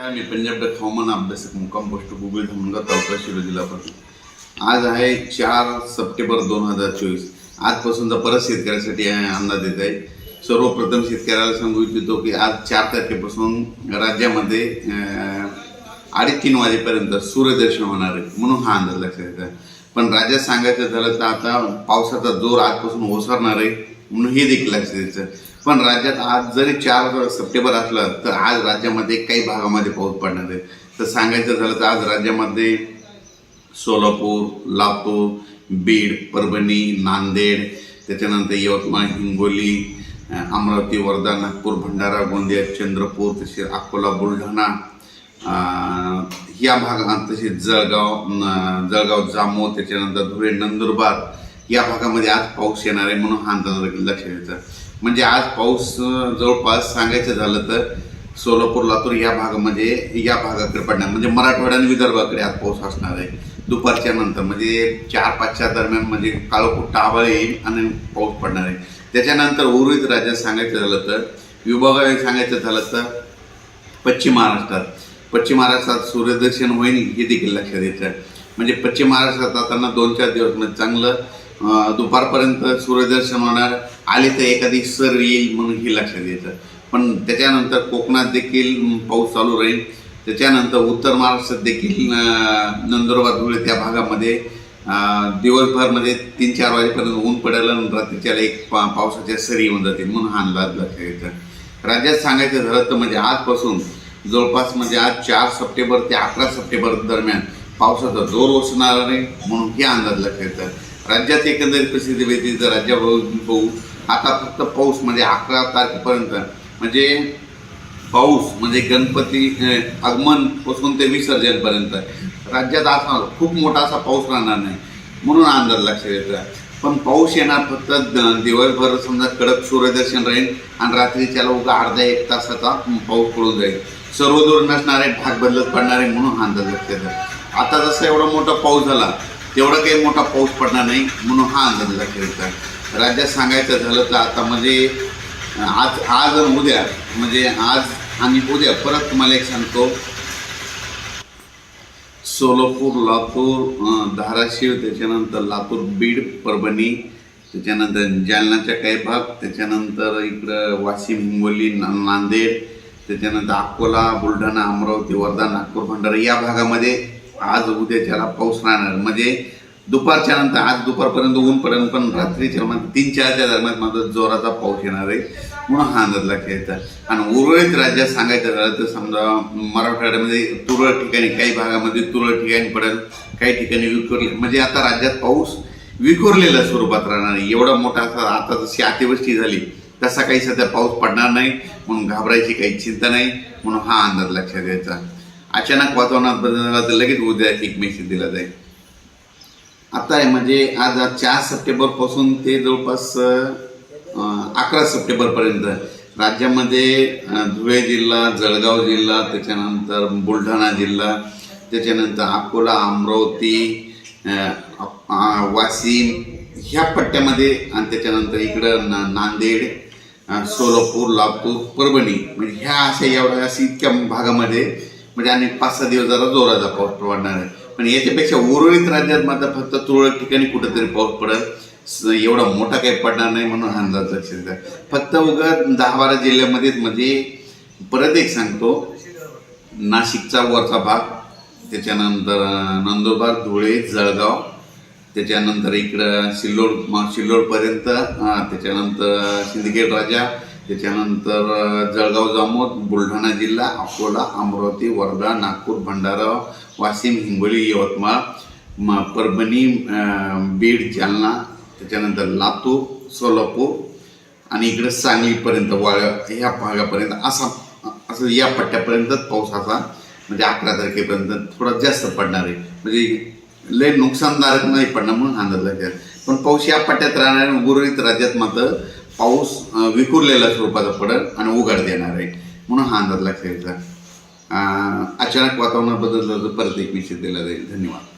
मी Punjab duck हवामान अभ्यासक मुक्काम पोस्ट गुगल धामणगाव तालुका शिरो जिल्हा पाटील आज आहे चार सप्टेंबर दोन हजार चोवीस. आजपासूनचा परत शेतकऱ्यासाठी अंदाज येत आहे. सर्वप्रथम शेतकऱ्याला सांगू इच्छितो की आज चार तारखेपासून राज्यामध्ये अडीच तीन वाजेपर्यंत सूर्यदर्शन होणार आहे. म्हणून हा अंदाज लक्षात येत आहे. पण राज्यात सांगायचं झालं तर आता पावसाचा जोर आजपासून ओसरणार आहे. म्हणून हे देखील लक्षात द्यायचं पण राज्यात आज जरी चार सप्टेंबर असलं तर आज राज्यामध्ये काही भागामध्ये पाऊस पडणार आहे. तर सांगायचं झालं तर आज राज्यामध्ये सोलापूर लातूर बीड परभणी नांदेड त्याच्यानंतर यवतमाळ हिंगोली अमरावती वर्धा नागपूर भंडारा गोंदिया चंद्रपूर तसेच अकोला बुलढाणा या भागात तसेच जळगाव जळगाव जामो त्याच्यानंतर धुळे नंदुरबार या भागामध्ये आज पाऊस येणार आहे म्हणून हा अंदाज लक्षात घ्यायचा म्हणजे आज पाऊस जवळपास सांगायचं झालं तर सोलापूर लातूर या भागामध्ये या भागाकडे पडणार. म्हणजे मराठवाडा आणि विदर्भाकडे आज पाऊस असणार आहे. दुपारच्या नंतर म्हणजे चार पाचच्या दरम्यान म्हणजे काळोखूट आभाळ येईल आणि पाऊस पडणार आहे. त्याच्यानंतर उर्वरित राज्यात सांगायचं झालं तर विभागाने सांगायचं झालं तर पश्चिम महाराष्ट्रात. पश्चिम महाराष्ट्रात सूर्यदर्शन होईल हे देखील लक्षात येतं. म्हणजे पश्चिम महाराष्ट्रात जाताना दोन चार दिवस म्हणजे चांगलं दुपारपर्यंत सूर्यदर्शन होणार आले तर एखादी सर येईल म्हणून हे लक्षात येतं. पण त्याच्यानंतर कोकणात देखील पाऊस चालू राहील. त्याच्यानंतर उत्तर महाराष्ट्रात देखील नंदुरबार धुळे त्या भागामध्ये दिवसभरमध्ये दिवसभर म्हणजे तीन चार वाजेपर्यंत ऊन पडायला आणि रात्रीच्या एक पा पावसाच्या सरी येऊन जातील म्हणून हा अंदाज लक्षात येतं. राज्यात सांगायचं झालं तर म्हणजे आजपासून जवळपास म्हणजे आज चार सप्टेंबर ते अकरा सप्टेंबर दरम्यान पावसाचा जोर ओसणार नाही म्हणून हे अंदाज लक्षात येतात राज्यात एकंदरीत प्रसिद्धी वेगळी तर राज्यावर बघू आता फक्त पाऊस म्हणजे अकरा तारखेपर्यंत. म्हणजे पाऊस म्हणजे गणपती आगमनपासून ते विसर्जनपर्यंत. राज्यात असा खूप मोठा असा पाऊस राहणार नाही म्हणून अंदाज लक्षात येतो. पण पाऊस येणार फक्त दिवसभर समजा कडक सूर्यदर्शन राहील आणि रात्रीच्याला उगा अर्ध्या एक तासाचा पाऊस पडून जाईल. सर्वदूर नसणारे भाग बदलत पडणारे म्हणून अंदाज लक्षात येतात आता जसं एवढा मोठा पाऊस झाला तेवढा काही मोठा पाऊस पडणार नाही म्हणून हा अंदाज लक्षात राज्यात सांगायचं झालं तर आता म्हणजे आज आज आणि उद्या म्हणजे आज आणि उद्या परत तुम्हाला एक सांगतो. सोलापूर लातूर धाराशिव त्याच्यानंतर लातूर बीड परभणी त्याच्यानंतर जालनाचा काही भाग त्याच्यानंतर इकडं वाशिम हिंगोली नांदेड त्याच्यानंतर अकोला बुलढाणा अमरावती वर्धा नागपूर भंडारा या भागामध्ये आज उद्या ज्याला पाऊस राहणार म्हणजे दुपारच्या नंतर आज दुपारपर्यंत ऊनपर्यंत पण रात्रीच्या मग तीन चारच्या दरम्यान मात्र जोराचा पाऊस येणार आहे म्हणून हा अंदाज लक्षात आणि उर्वरित राज्यात सांगायचं झालं तर समजा मराठवाड्यामध्ये तुरळक ठिकाणी काही भागामध्ये तुरळक ठिकाणी पडेल काही ठिकाणी विखुरले म्हणजे आता राज्यात पाऊस विखुरलेल्या स्वरूपात राहणार आहे. एवढा मोठा असा आता जशी अतिवृष्टी झाली तसा काही सध्या पाऊस पडणार नाही म्हणून घाबरायची काही चिंता नाही म्हणून हा अंदाज लक्षात द्यायचा. अचानक वातावरणात बदल झाला तर लगेच उद्या एक मेसेज दिला जाईल. आता आहे म्हणजे आज चार सप्टेंबरपासून ते जवळपास अकरा सप्टेंबर पर्यंत राज्यामध्ये धुळे जिल्हा जळगाव जिल्हा त्याच्यानंतर बुलढाणा जिल्हा त्याच्यानंतर अकोला अमरावती वाशिम ह्या पट्ट्यामध्ये आणि त्याच्यानंतर इकडं ना नांदेड सोलापूर लातूर परभणी म्हणजे ह्या अशा एवढ्या अशी इतक्या भागामध्ये म्हणजे आणि पाच सहा दिवस जरा जोराचा पाऊस पडणार आहे. पण याच्यापेक्षा उर्वरित राज्यात मात्र फक्त तुरळक ठिकाणी कुठेतरी पाऊस पडत स- एवढा मोठा काही पडणार नाही म्हणून हा अंदाज लक्षात घ्या. फक्त उगा दहा बारा जिल्ह्यामध्येच म्हणजे परत एक सांगतो नाशिकचा वरचा भाग त्याच्यानंतर नंदुरबार धुळे जळगाव त्याच्यानंतर इकडं सिल्लोड सिल्लोडपर्यंत त्याच्यानंतर सिंदखेड राजा त्याच्यानंतर जळगाव जामोद बुलढाणा जिल्हा अकोला अमरावती वर्धा नागपूर भंडारा वाशिम हिंगोली यवतमाळ म परभणी बीड जालना त्याच्यानंतर लातूर सोलापूर आणि इकडे सांगलीपर्यंत वाळ ह्या भागापर्यंत असा असं या पट्ट्यापर्यंतच पाऊस असा म्हणजे अकरा तारखेपर्यंत थोडा जास्त पडणार आहे. म्हणजे लय नुकसानदायक नाही पडणार म्हणून अंदाज लागेल पण पाऊस या पट्ट्यात राहणार उर्वरित राज्यात मात्र पाऊस विखुरलेल्या स्वरूपाचा पडेल आणि उघाड देणार आहे. म्हणून हा अंदाज लक्षात घ्यायचा अचानक वातावरण बदललं तर परत एक विषय दिला जाईल धन्यवाद.